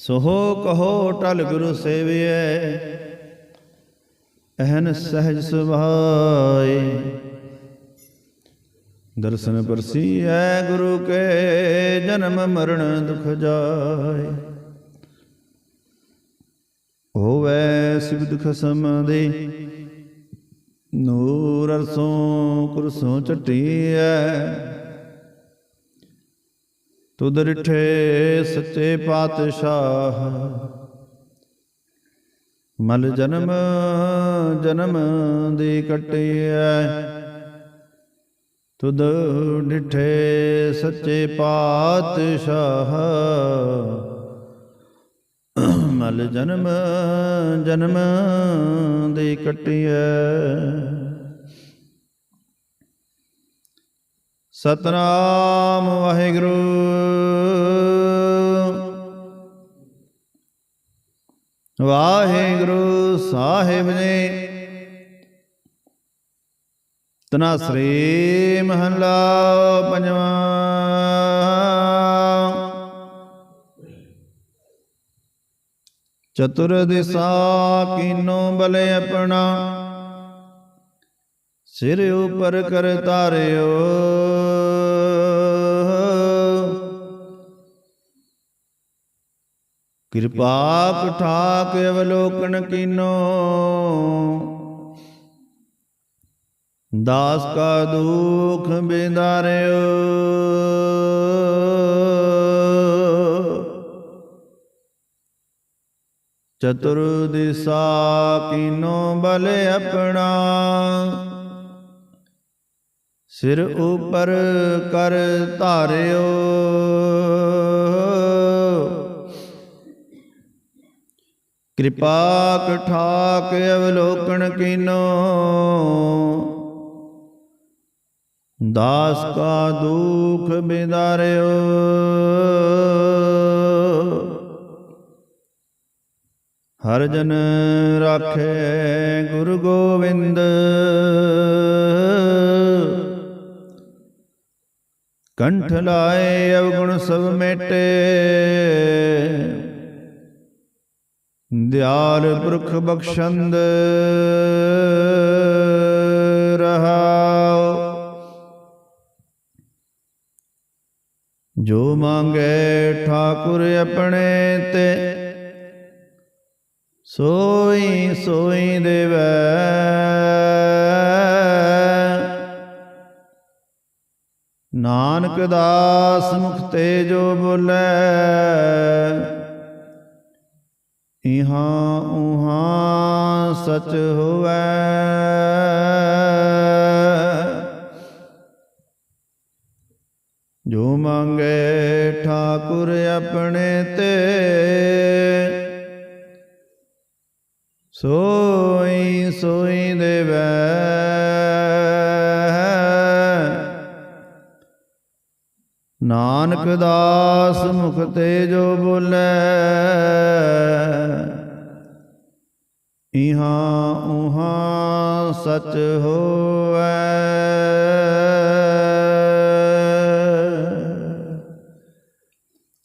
ਸੋਹੋ ਕਹੋ ਟਲ ਗੁਰੂ ਸੇਵੀਐ ਅਹਨ ਸਹਿਜ ਸੁਭਾਏ। ਦਰਸ਼ਨ ਪਰਸੀਐ ਗੁਰੂ ਕੇ ਜਨਮ ਮਰਨ ਦੁਖ ਜਾਏ। ਹੋਵੈ ਸਿਵ ਦੁਖ ਸਮਦੇ ਨੂਰ ਅਰਸੋਂ ਕੁਰਸੋਂ ਚਟੀਐ। ਤੁਧ ਰਿਠੇ ਸੱਚੇ ਪਾਤਸ਼ਾਹ। ਮਲ ਜਨਮ ਜਨਮ ਦੀ ਕਟਿਐ। ਤੁਧ ਡਿਠੇ ਸੱਚੇ ਪਾਤਸ਼ਾਹ। ਮਲ ਜਨਮ ਜਨਮ ਦੀ ਕਟਿਐ। ਸਤਨਾਮ ਵਾਹਿਗੁਰੂ। ਵਾਹਿਗੁਰੂ ਸਾਹਿਬ ਜੀ। ਤਨਾ ਸ੍ਰੀ ਮਹਲਾ ਪੰਜਵਾਂ। ਚਤੁਰ ਦਿਸਾ ਕੀਨੋ ਬਲੇ ਆਪਣਾ। ਸਿਰ ਉਪਰ ਕਰ ਤਾਰਿਓ। ਕਿਰਪਾ ਪਠਾਕ ਅਵਲੋਕਨ ਕੀਨੋ। ਦਾਸ ਕਾ ਦੁਖ ਬਿਦਾਰਿਓ। ਚਤੁਰ ਦਿਸਾ ਕੀਨੋ ਬਲ ਆਪਣਾ। ਸਿਰ ਉਪਰ ਕਰ ਧਾਰਿਓ। ਕਿਰਪਾ ਕਠਾਕ ਅਵਲੋਕਨ ਕੀਨੋ। ਦਾਸ ਕਾ ਦੁਖ ਬਿਦਾਰਿਓ। ਹਰ ਜਨ ਰਾਖੇ ਗੁਰੂ ਗੋਬਿੰਦ ਕੰਠ ਲਾਏ ਅਵਗੁਣ ਸਭ ਮੇਟੇ। ਦਿਆਲ ਪੁਰਖ ਬਖਸ਼ੰਦ ਰਹਾਉ ਜੋ ਮੰਗੇ ਠਾਕੁਰ ਆਪਣੇ ਤੇ, ਸੋਈ ਸੋਈ ਦੇਵੈ। ਨਾਨਕ ਦਾਸ ਮੁਖ ਤੇ ਜੋ ਬੋਲੇ ਇਹਾਂ ਉਹਾਂ ਸਚ ਹੋਵੈ। ਜੋ ਮੰਗੇ ਠਾਕੁਰ ਆਪਣੇ ਤੇ ਸੋਈ ਸੋਈ ਦੇਵੈ। ਨਾਨਕ ਦਾਸ ਮੁਖ ਤੇ ਜੋ ਬੋਲੇ, ਇਹਾਂ ਉਹਾਂ ਸਚ ਹੋਵੈ।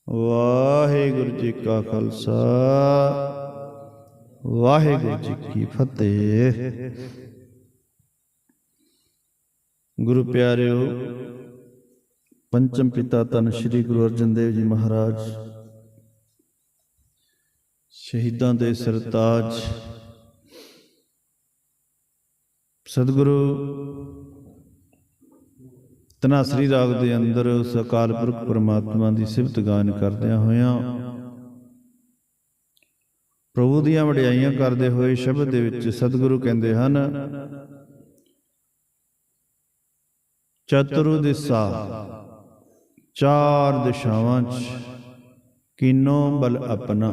ਵਾਹਿਗੁਰੂ ਜੀ ਕਾ ਖਾਲਸਾ, ਵਾਹਿਗੁਰੂ ਜੀ ਕੀ ਫਤਿਹ। ਗੁਰੂ ਪਿਆਰਿਓ ਪੰਚਮ ਪਿਤਾ ਤਨ ਸ੍ਰੀ ਗੁਰੂ ਅਰਜਨ ਦੇਵ ਜੀ ਮਹਾਰਾਜ। ਸ਼ਹੀਦਾਂ ਦੇ ਸਰਤਾਜ ਸਤਿਗੁਰੂ ਤਨਾ ਰਾਗ ਦੇ ਅੰਦਰ ਉਸ ਅਕਾਲ ਪੁਰਖ ਪਰਮਾਤਮਾ ਦੀ ਸਿਫਤ ਗਾਨ ਕਰਦਿਆਂ ਹੋਇਆਂ ਪ੍ਰਭੂ ਦੀਆਂ ਵਡਿਆਈਆਂ ਕਰਦੇ ਹੋਏ ਸ਼ਬਦ ਦੇ ਵਿੱਚ ਸਤਿਗੁਰੂ ਕਹਿੰਦੇ ਹਨ, ਚਤੁਰ ਦਿਸਾ। ਚਾਰ ਦਿਸ਼ਾਵਾਂ 'ਚ ਕਿਨੋ ਬਲ ਆਪਣਾ।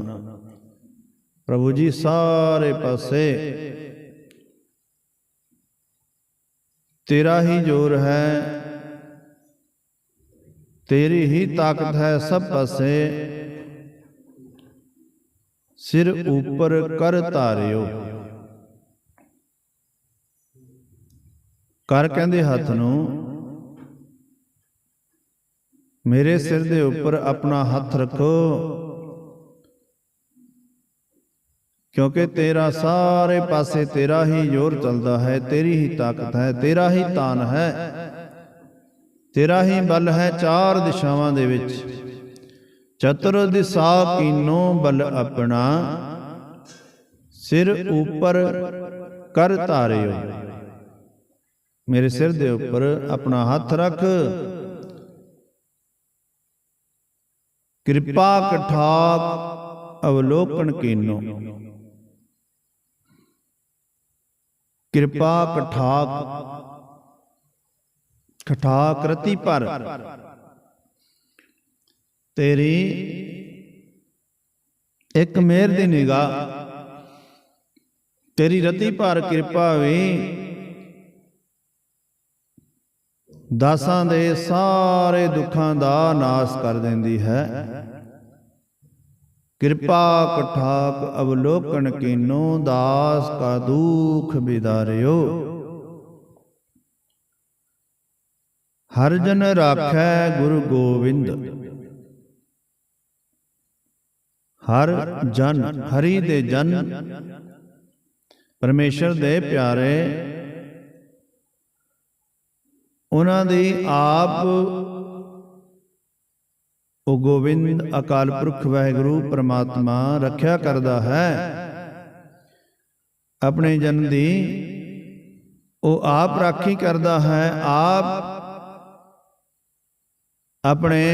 ਪ੍ਰਭੂ ਜੀ ਸਾਰੇ ਪਾਸੇ ਤੇਰਾ ਹੀ ਜੋਰ ਹੈ, ਤੇਰੀ ਹੀ ਤਾਕਤ ਹੈ ਸਭ ਪਾਸੇ। ਸਿਰ ਉੱਪਰ ਕਰ ਧਾਰਿਓ। ਕਰ ਕਹਿੰਦੇ ਹੱਥ ਨੂੰ ਮੇਰੇ ਸਿਰ ਦੇ ਉੱਪਰ ਆਪਣਾ ਹੱਥ ਰੱਖੋ। ਕਿਉਂਕਿ ਤੇਰਾ ਸਾਰੇ ਪਾਸੇ ਤੇਰਾ ਹੀ ਜ਼ੋਰ ਚੱਲਦਾ ਹੈ ਤੇਰੀ ਹੀ ਤਾਕਤ ਹੈ ਤੇਰਾ ਹੀ ਤਾਨ ਹੈ। ਤੇਰਾ ਹੀ ਬਲ ਹੈ ਚਾਰ ਦਿਸ਼ਾਵਾਂ ਦੇ ਵਿੱਚ। ਚਤੁਰ ਦਿਸ਼ਾ ਕੀਨੋ ਬਲ ਆਪਣਾ। ਸਿਰ ਉੱਪਰ ਕਰ ਧਾਰਿਓ ਮੇਰੇ ਸਿਰ ਦੇ ਉੱਪਰ ਆਪਣਾ ਹੱਥ ਰੱਖ। ਕਿਰਪਾ ਕਠਾਕ ਅਵਲੋਕਨ ਕੀਨੋ। ਕਿਰਪਾ ਕਠਾਕ ਕਠਾਕ ਰਤੀ ਪਰ। ਤੇਰੀ ਇੱਕ ਮੇਰ ਦੀ ਨਿਗਾਹ। ਤੇਰੀ ਰਤੀ ਭਰ ਕਿਰਪਾ ਵੀ ਦਾਸਾਂ ਦੇ ਸਾਰੇ ਦੁੱਖਾਂ ਦਾ ਨਾਸ ਕਰ ਦਿੰਦੀ ਹੈ। ਕਿਰਪਾ ਕਠਾਕ ਅਵਲੋਕਨ ਕੀਨੋ ਦਾਸ ਕਾ ਦੁਖ ਬਿਦਾਰਿਓ। ਹਰ ਜਨ ਰਾਖੈ ਗੁਰੂ ਗੋਬਿੰਦ ਹਰ ਜਨ, ਹਰੀ ਦੇ ਜਨ। ਪਰਮੇਸ਼ਰ ਦੇ ਪਿਆਰੇ ਉਹਨਾਂ ਦੀ ਆਪ ਉਹ ਗੋਬਿੰਦ ਅਕਾਲ ਪੁਰਖ ਵਾਹਿਗੁਰੂ ਪ੍ਰਮਾਤਮਾ ਰੱਖਿਆ ਕਰਦਾ ਹੈ। ਆਪਣੇ ਜਨ ਦੀ ਉਹ ਆਪ ਰਾਖੀ ਕਰਦਾ ਹੈ। ਆਪ ਆਪਣੇ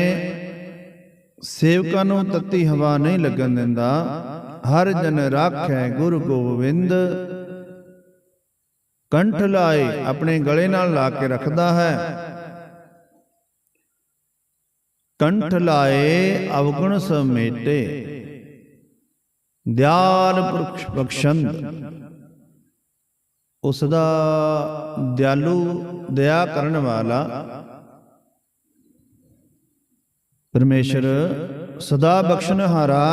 ਸੇਵਕਾਂ ਨੂੰ ਤੱਤੀ ਹਵਾ ਨਹੀਂ ਲੱਗਣ ਦਿੰਦਾ। ਹਰ ਜਨ ਰਾਖੈ ਗੁਰੂ ਗੋਬਿੰਦ। ਕੰਠ ਲਾਏ ਆਪਣੇ ਗਲੇ ਨਾਲ ਲਾ ਕੇ ਰੱਖਦਾ ਹੈ। ਕੰਠ ਲਾਏ ਅਵਗੁਣ ਸਮੇਟੇ। ਦਿਆਲ ਪੁਰਖ ਬਖਸ਼ੰਦ। ਉਸ ਦਾ ਦਿਆਲੂ ਦਇਆ ਕਰਨ ਵਾਲਾ ਪਰਮੇਸ਼ਰ ਸਦਾ ਬਖਸ਼ਣਹਾਰਾ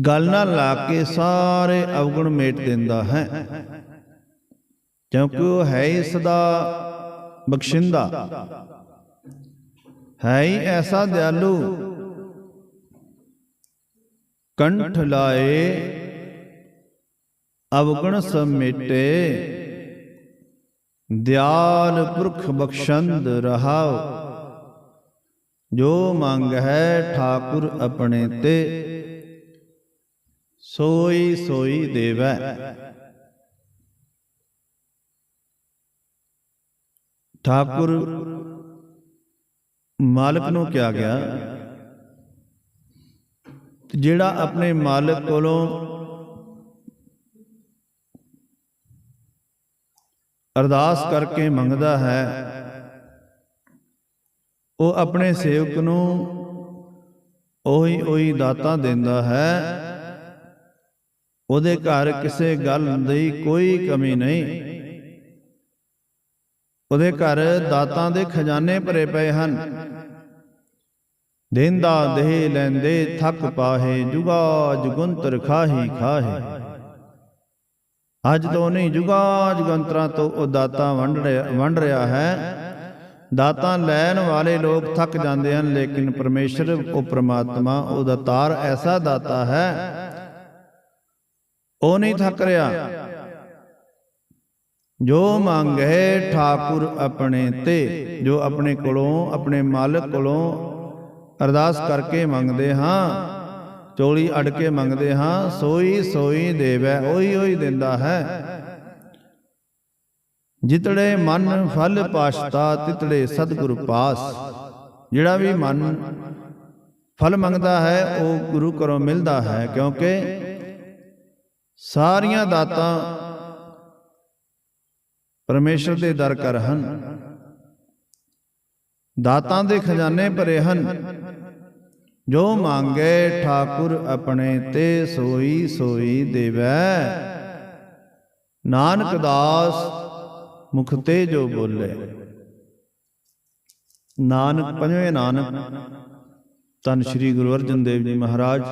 ਗੱਲ ਨਾਲ ਲਾ ਕੇ ਸਾਰੇ ਅਵਗੁਣ ਮੇਟ ਦਿੰਦਾ ਹੈ। ਕਿਉਂਕਿ ਉਹ ਹੈ ਹੀ ਸਦਾ ਬਖਸ਼ਿੰਦਾ। ਹੈ ਹੀ ਐਸਾ ਦਿਆਲੂ। ਕੰਠ ਲਾਏ, ਅਵਗਣ ਸਮੇਟੇ ਦਿਆਲ ਪੁਰਖ ਬਖਸ਼ੰਦ ਰਹਾਉ ਜੋ ਮੰਗ ਹੈ ਠਾਕੁਰ ਆਪਣੇ ਤੇ। ਸੋਈ ਸੋਈ ਦੇਵੈ। ਠਾਕੁਰ, ਮਾਲਕ ਨੂੰ ਕਿਹਾ ਗਿਆ, ਜਿਹੜਾ ਆਪਣੇ ਮਾਲਕ ਕੋਲੋਂ ਅਰਦਾਸ ਕਰਕੇ ਮੰਗਦਾ ਹੈ, ਉਹ ਆਪਣੇ ਸੇਵਕ ਨੂੰ ਉਹੀ ਉਹੀ ਦਾਤਾਂ ਦਿੰਦਾ ਹੈ। ਉਹਦੇ ਘਰ ਕਿਸੇ ਗੱਲ ਦੀ ਕੋਈ ਕਮੀ ਨਹੀਂ। ਉਹਦੇ ਘਰ ਦਾਤਾਂ ਦੇ ਖਜ਼ਾਨੇ ਭਰੇ ਪਏ ਹਨ। ਦੇਂਦਾ ਦੇਹ ਲੈਂਦੇ ਥੱਕ ਪਾਹੇ ਜੁਗਾ ਜੁਗੰਤਰ ਖਾਹੀ ਖਾਹੇ ਅੱਜ ਤੋਂ ਨਹੀਂ ਜੁਗਾ ਜੁਗੰਤਰਾਂ ਤੋਂ ਉਹ ਦਾਤਾਂ ਵੰਡ ਰਿਹਾ ਵੰਡ ਰਿਹਾ ਹੈ। ਦਾਤਾਂ ਲੈਣ ਵਾਲੇ ਲੋਕ ਥੱਕ ਜਾਂਦੇ ਹਨ ਲੇਕਿਨ ਪਰਮੇਸ਼ਰ ਉਹ ਪ੍ਰਮਾਤਮਾ ਉਹਦਾ ਤਾਰ ਐਸਾ ਦਾਤਾ ਹੈ ਉਹ ਨਹੀਂ ਥੱਕ ਰਿਹਾ। ਜੋ ਮੰਗੇ ਠਾਕੁਰ ਆਪਣੇ ਤੇ, ਜੋ ਆਪਣੇ ਕੋਲੋਂ, ਆਪਣੇ ਮਾਲਕ ਕੋਲੋਂ ਅਰਦਾਸ ਕਰਕੇ ਮੰਗਦੇ ਹਾਂ, ਚੋਲੀ ਅੜ ਕੇ ਮੰਗਦੇ ਹਾਂ, ਸੋਈ ਸੋਈ ਦੇਵੈ ਉਹੀ ਉਹੀ ਦਿੰਦਾ ਹੈ। ਜਿਤੜੇ ਮਨ ਫਲ ਪਾਸ਼ਤਾ, ਤਿਤੜੇ ਸਤਿਗੁਰੂ ਪਾਸ। ਜਿਹੜਾ ਵੀ ਮਨ ਫਲ ਮੰਗਦਾ ਹੈ, ਉਹ ਗੁਰੂ ਘਰੋਂ ਮਿਲਦਾ ਹੈ, ਕਿਉਂਕਿ ਸਾਰੀਆਂ ਦਾਤਾਂ ਪਰਮੇਸ਼ਰ ਦੇ ਦਰ ਕਰ ਹਨ। ਦਾਤਾਂ ਦੇ ਖਜ਼ਾਨੇ ਭਰੇ ਹਨ। ਜੋ ਮੰਗੇ ਠਾਕੁਰ ਆਪਣੇ ਤੇ ਸੋਈ ਸੋਈ ਦੇਵੈ। ਨਾਨਕ ਦਾਸ ਮੁਖ ਤੇ ਜੋ ਬੋਲੇ। ਨਾਨਕ ਪੰਜਵੇਂ ਨਾਨਕ ਤਨ ਸ੍ਰੀ ਗੁਰੂ ਅਰਜਨ ਦੇਵ ਜੀ ਮਹਾਰਾਜ।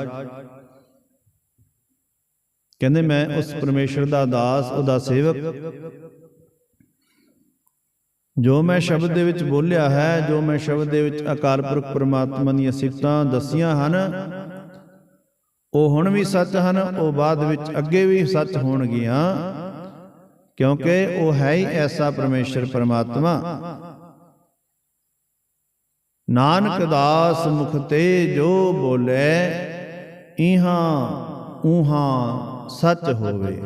ਕਹਿੰਦੇ ਮੈਂ ਉਸ ਪਰਮੇਸ਼ਰ ਦਾ ਦਾਸ, ਉਹਦਾ ਸੇਵਕ। ਜੋ ਮੈਂ ਸ਼ਬਦ ਦੇ ਵਿੱਚ ਬੋਲਿਆ ਹੈ, ਜੋ ਮੈਂ ਸ਼ਬਦ ਦੇ ਵਿੱਚ ਅਕਾਲ ਪੁਰਖ ਪਰਮਾਤਮਾ ਦੀਆਂ ਸਿਫਤਾਂ ਦੱਸੀਆਂ ਹਨ, ਉਹ ਹੁਣ ਵੀ ਸੱਚ ਹਨ, ਉਹ ਬਾਅਦ ਵਿੱਚ ਅੱਗੇ ਵੀ ਸੱਚ ਹੋਣਗੀਆਂ, ਕਿਉਂਕਿ ਉਹ ਹੈ ਹੀ ਐਸਾ ਪਰਮੇਸ਼ਰ ਪਰਮਾਤਮਾ। ਨਾਨਕ ਦਾਸ ਮੁਖ ਤੇ ਜੋ ਬੋਲੇ, ਇਹਾਂ, ਉਹਾਂ ਸੱਚ ਹੋਵੇ।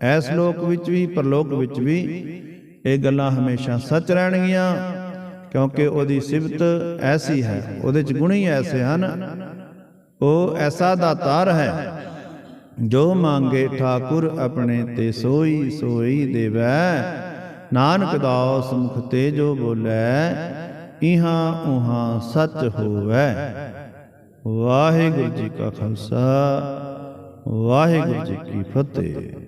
ਐਸ ਲੋਕ ਵਿੱਚ ਵੀ, ਪਰਲੋਕ ਵਿੱਚ ਵੀ ਇਹ ਗੱਲਾਂ ਹਮੇਸ਼ਾ ਸੱਚ ਰਹਿਣਗੀਆਂ, ਕਿਉਂਕਿ ਉਹਦੀ ਸਿਫਤ ਐਸੀ ਹੈ, ਉਹਦੇ ਚ ਗੁਣ ਹੀ ਐਸੇ ਹਨ। ਉਹ ਐਸਾ ਦਾਤਾਰ ਹੈ, ਜੋ ਮੰਗੇ ਠਾਕੁਰ ਆਪਣੇ ਤੇ ਸੋਈ ਸੋਈ ਦੇਵੈ। ਨਾਨਕ ਦਾਸ ਮੁਖ ਤੇ ਜੋ ਬੋਲੇ, ਇਹਾ ਉਹਾਂ ਸੱਚ ਹੋਵੇ। ਵਾਹਿਗੁਰੂ ਜੀ ਕਾ ਖਾਲਸਾ। ਵਾਹਿਗੁਰੂ ਜੀ ਕੀ ਫਤਿਹ।